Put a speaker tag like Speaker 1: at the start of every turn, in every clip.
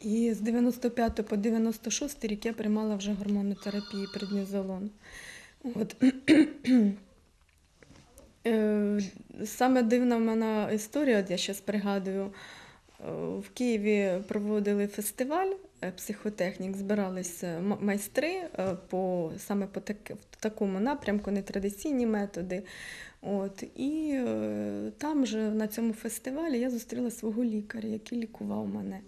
Speaker 1: І з 95 по 96 рік я приймала вже гормонотерапію преднізолон. От. Е, Саме дивна в мене історія, от я зараз пригадую, е, в Києві проводили фестиваль е, психотехнік, збиралися майстри по, саме по так, в такому напрямку, нетрадиційні методи. От, і е, там же на цьому фестивалі я зустріла свого лікаря, який лікував мене.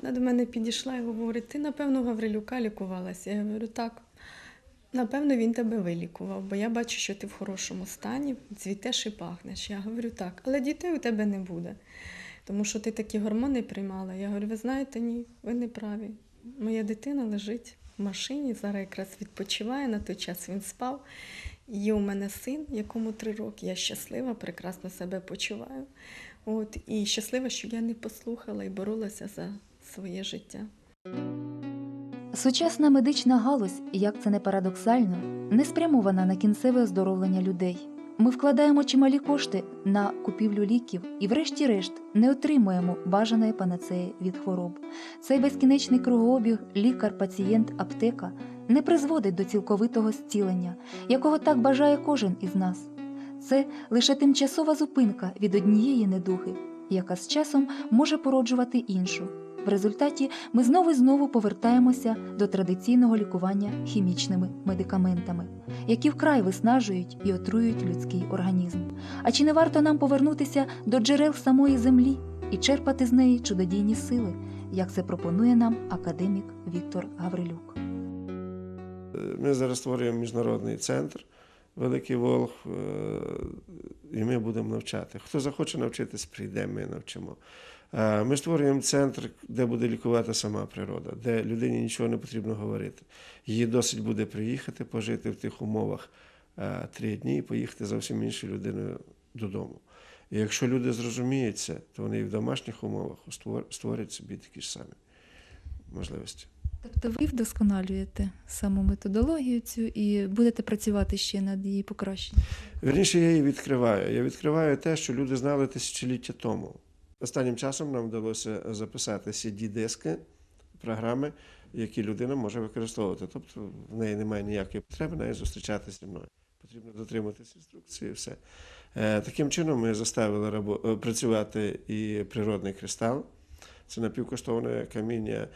Speaker 1: Вона до мене підійшла і говорить: ти, напевно, Гаврилюка лікувалася. Я говорю, так. Напевно, він тебе вилікував, бо я бачу, що ти в хорошому стані, цвітеш і пахнеш. Я говорю, так, але дітей у тебе не буде, тому що ти такі гормони приймала. Я говорю, ви знаєте, ні, ви не праві. Моя дитина лежить в машині, зараз якраз відпочиває, на той час він спав. Є у мене син, якому три роки. Я щаслива, прекрасно себе почуваю. От, і щаслива, що я не послухала і боролася за своє життя.
Speaker 2: Сучасна медична галузь, як це не парадоксально, не спрямована на кінцеве оздоровлення людей. Ми вкладаємо чималі кошти на купівлю ліків і, врешті-решт, не отримуємо бажаної панацеї від хвороб. Цей безкінечний кругообіг лікар, пацієнт, аптека не призводить до цілковитого зцілення, якого так бажає кожен із нас. Це лише тимчасова зупинка від однієї недуги, яка з часом може породжувати іншу. В результаті ми знову і знову повертаємося до традиційного лікування хімічними медикаментами, які вкрай виснажують і отруюють людський організм. А чи не варто нам повернутися до джерел самої землі і черпати з неї чудодійні сили, як це пропонує нам академік Віктор Гаврилюк?
Speaker 3: Ми зараз створюємо міжнародний центр Великий Волг, е, і ми будемо навчати. Хто захоче навчитись, прийде, ми навчимо. Е, Ми створюємо центр, де буде лікувати сама природа, де людині нічого не потрібно говорити. Їй досить буде приїхати, пожити в тих умовах е, три дні і поїхати зовсім іншою людиною додому. І якщо люди зрозуміють це, то вони і в домашніх умовах створ- створять собі такі ж самі можливості.
Speaker 2: Тобто ви вдосконалюєте саму методологію цю і будете працювати ще над її покращенням?
Speaker 3: Вірніше, я її відкриваю. Я відкриваю те, що люди знали тисячоліття тому. Останнім часом нам вдалося записати CD-диски, програми, які людина може використовувати. Тобто в неї немає ніякої потреби навіть зустрічатися зі мною. Потрібно дотримуватися інструкції все. Е, Таким чином ми заставили е, працювати і природний кристал. Це напівкоштовне каміння.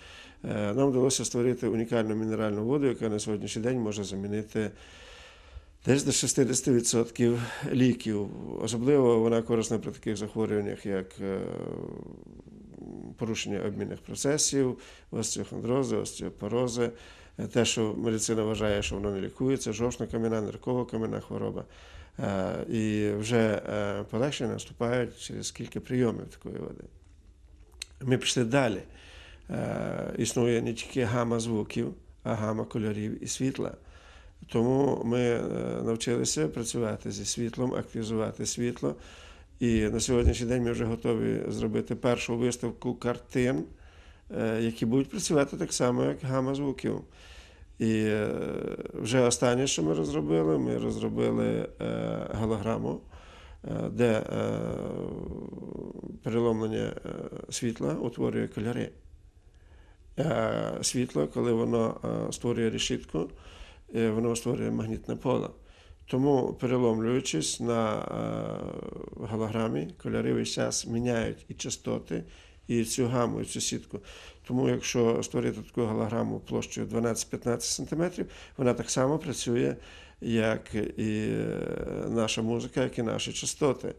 Speaker 3: Е, Нам вдалося створити унікальну мінеральну воду, яка на сьогоднішній день може замінити десь до 60% ліків. Особливо вона корисна при таких захворюваннях, як е, порушення обмінних процесів, остеохондрози, остеопорози. Е, Те, що медицина вважає, що воно не лікується, жовчно-кам'яна, нирково-кам'яна хвороба. Е, І вже полегшення наступають через кілька прийомів такої води. Ми пішли далі. Е, Існує не тільки гама звуків, а гама кольорів і світла. Тому ми е, навчилися працювати зі світлом, активізувати світло. І на сьогоднішній день ми вже готові зробити першу виставку картин, е, які будуть працювати так само, як гама звуків. І вже останнє, що ми розробили, ми розробили голограму, де е, переломлення е, світла утворює кольори. Е, Світло, коли воно е, створює решітку, е, воно створює магнітне поле. Тому, переломлюючись на е, голограмі, кольори весь час міняють і частоти, і цю гаму, і цю сітку. Тому, якщо створити таку голограму площею 12-15 см, вона так само працює, як і е, наша музика, як і наші частоти.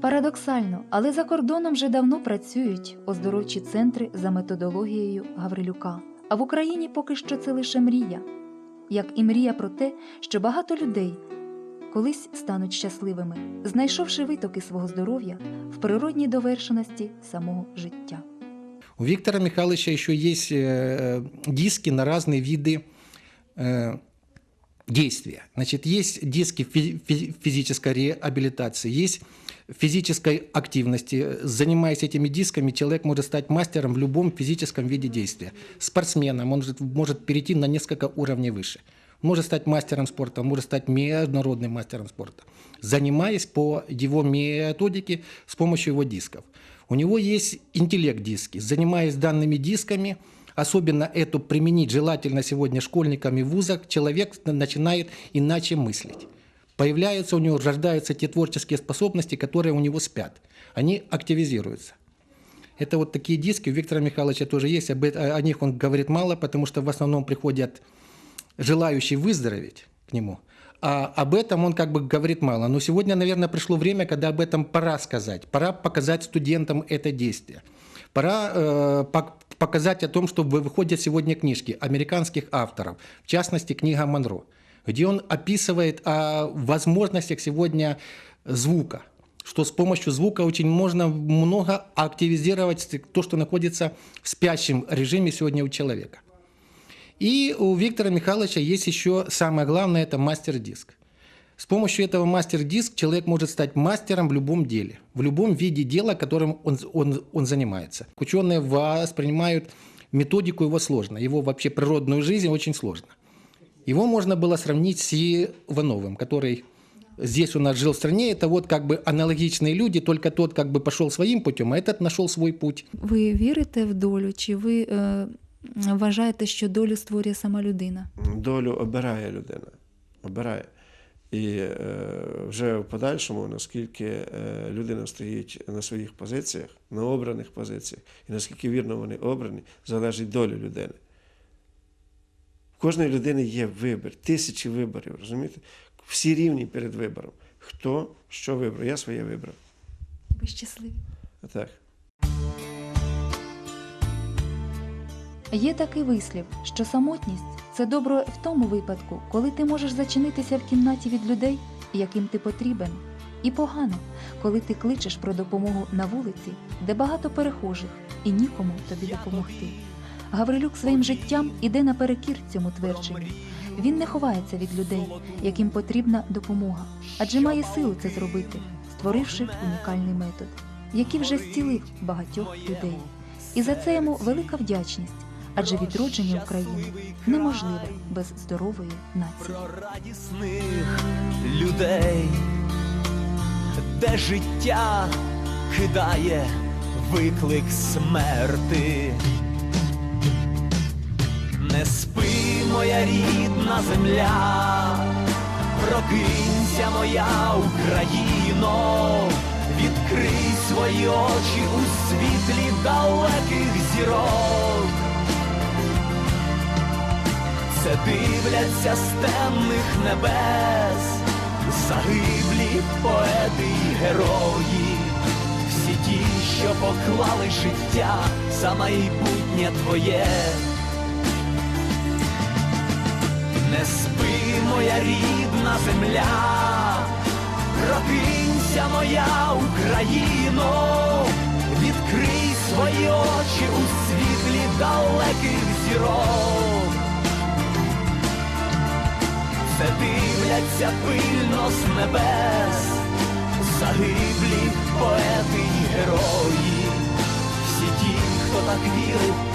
Speaker 2: Парадоксально, але за кордоном вже давно працюють оздоровчі центри за методологією Гаврилюка. А в Україні поки що це лише мрія, як і мрія про те, що багато людей колись стануть щасливими, знайшовши витоки свого здоров'я в природній довершеності самого життя.
Speaker 4: У Виктора Михайловича еще есть э, диски на разные виды э, действия. Значит, есть диски фи- фи- физической реабилитации, есть физической активности. Занимаясь этими дисками, человек может стать мастером в любом физическом виде действия. Спортсменом, он может, может перейти на несколько уровней выше. Может стать мастером спорта, может стать международным мастером спорта, занимаясь по его методике с помощью его дисков. У него есть интеллект-диски. Занимаясь данными дисками, особенно это применить желательно сегодня школьниками в вузах, человек начинает иначе мыслить. Появляются у него, рождаются те творческие способности, которые у него спят. Они активизируются. Это вот такие диски у Виктора Михайловича тоже есть. Об о них он говорит мало, потому что в основном приходят желающие выздороветь к нему. А об этом он как бы говорит мало. Но сегодня, наверное, пришло время, когда об этом пора сказать. Пора показать студентам это действие. Пора э, пок- показать о том, что вы- выходят сегодня книжки американских авторов, в частности, книга Монро, где он описывает о возможностях сегодня звука, что с помощью звука очень можно много активизировать то, что находится в спящем режиме сегодня у человека. И у Виктора Михайловича есть еще самое главное, это мастер-диск. С помощью этого мастер-диск человек может стать мастером в любом деле, в любом виде дела, которым он, он, он занимается. Ученые воспринимают методику его сложно, его вообще природную жизнь очень сложно. Его можно было сравнить с Ивановым, который здесь у нас жил в стране. Это вот как бы аналогичные люди, только тот как бы пошел своим путем, а этот нашел свой путь.
Speaker 2: Ви вірите в долю, чи ви е, вважаєте, що долю створює сама людина?
Speaker 3: долю обирає людина. Обирає. І е, вже в подальшому, наскільки е, людина стоїть на своїх позиціях, на обраних позиціях, і наскільки вірно вони обрані, залежить доля людини. В кожної людини є вибір, тисячі виборів, розумієте? Всі рівні перед вибором. Хто що вибрав? Я своє вибрав.
Speaker 2: Ви щасливі?
Speaker 3: Так.
Speaker 2: Є такий вислів, що самотність це добре в тому випадку, коли ти можеш зачинитися в кімнаті від людей, яким ти потрібен, і погано, коли ти кличеш про допомогу на вулиці, де багато перехожих і нікому тобі допомогти. Гаврилюк своїм життям іде наперекір цьому твердженню. Він не ховається від людей, яким потрібна допомога, адже має силу це зробити, створивши унікальний метод, який вже зцілив багатьох людей. І за це йому велика вдячність, адже відродження України неможливе без здорової нації.
Speaker 5: про радісних людей, де життя кидає виклик смерти. Не спи, моя рідна земля, прокинься, моя Україно, відкрий свої очі у світлі далеких зірок. Це дивляться з темних небес, загиблі поети й герої, всі ті, що поклали життя за майбутнє твоє. Не спи, моя рідна земля, прокинься, моя Україно, відкрий свої очі у світлі далеких зірок. Це дивляться пильно з небес, загиблі поети й герої, всі ті, хто так вірив